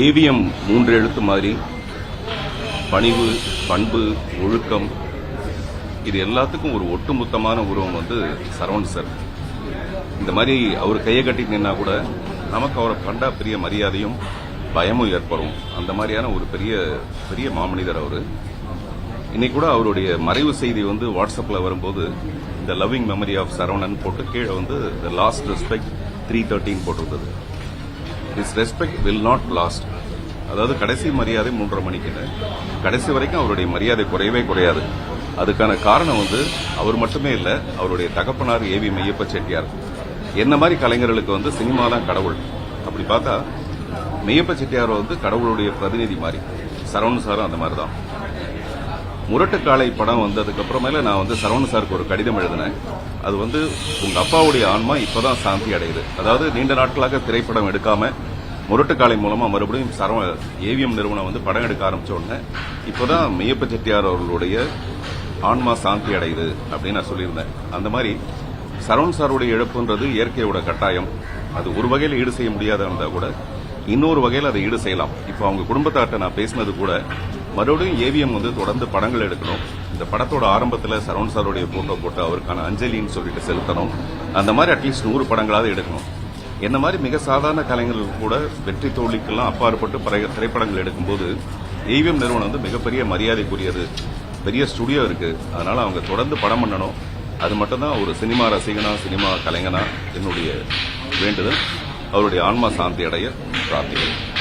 AVM மூன்று எழுத்து மாதிரி. பணிவு பண்பு ஒழுக்கம் இது எல்லாத்துக்கும் ஒரு ஒட்டுமொத்தமான உருவம் வந்து சரவண் சார். இந்த மாதிரி அவர் கையை கட்டி நின்னா கூட நமக்கு அவரை கண்டா பெரிய மரியாதையும் பயமும் ஏற்படும். அந்த மாதிரியான ஒரு பெரிய பெரிய மாமனிதர் அவர். இன்னைக்கு கூட அவருடைய மறைவு செய்தி வந்து வாட்ஸ்அப்பில் வரும்போது இந்த லவ்விங் மெமரி ஆஃப் சரவணன் போட்டு கீழே வந்து the last respect three thirteen போட்டிருந்தது. Is respect will not last அதாவது கடைசி மரியாதை மூன்றரை மணிக்குன்னு கடைசி வரைக்கும் அவருடைய மரியாதை குறையவே குறையாது. அதுக்கான காரணம் வந்து அவர் மட்டுமே இல்லை அவருடைய தகப்பனார் ஏவி மெய்யப்ப செட்டியார் என்ன மாதிரி கலைஞர்களுக்கு வந்து சினிமா தான் கடவுள். அப்படி பார்த்தா மெய்யப்ப செட்டியார் வந்து கடவுளுடைய பிரதிநிதி மாதிரி. சரவணன் சாரும் அந்த மாதிரி தான். முரட்டுக்காலை படம் வந்ததுக்கு அப்புறமேல நான் வந்து சரவண சாருக்கு ஒரு கடிதம் எழுதினேன். அது வந்து உங்க அப்பாவுடைய ஆன்மா இப்போதான் சாந்தி அடையுது. அதாவது நீண்ட நாட்களாக திரைப்படம் எடுக்காம முரட்டுக்காலை மூலமா மறுபடியும் சரவ ஏவிஎம் நிறுவனம் வந்து படம் எடுக்க ஆரம்பிச்ச உடனே இப்பதான் மெய்யப்ப செட்டியார் அவர்களுடைய ஆன்மா சாந்தி அடையுது அப்படின்னு நான் சொல்லியிருந்தேன். அந்த மாதிரி சரவண் சாருடைய இழப்புன்றது இயற்கையோட கட்டாயம். அது ஒரு வகையில் ஈடு செய்ய முடியாதா இருந்தால் கூட இன்னொரு வகையில் அதை ஈடு செய்யலாம். இப்போ அவங்க குடும்பத்தார்ட்ட நான் பேசினது கூட மறுபடியும் ஏவிஎம் வந்து தொடர்ந்து படங்கள் எடுக்கணும். இந்த படத்தோட ஆரம்பத்தில் சரவண் சாருடைய போட்டோ போட்டு அவருக்கான அஞ்சலின்னு சொல்லிட்டு செலுத்தணும். அந்த மாதிரி அட்லீஸ்ட் நூறு படங்களாவது எடுக்கணும். என்ன மாதிரி மிக சாதாரண கலைஞர்கள் கூட வெற்றி தோல்விக்கெல்லாம் அப்பாற்பட்டு திரைப்படங்கள் எடுக்கும்போது ஏவிஎம் நிறுவனம் வந்து மிகப்பெரிய மரியாதைக்குரியது. பெரிய ஸ்டுடியோ இருக்கு. அதனால அவங்க தொடர்ந்து படம் பண்ணணும். அது மட்டும்தான் ஒரு சினிமா ரசிகனா சினிமா கலைஞனா என்னுடைய வேண்டுதல். அவருடைய ஆன்மா சாந்தி அடைய பிரார்த்திக்கிறேன்.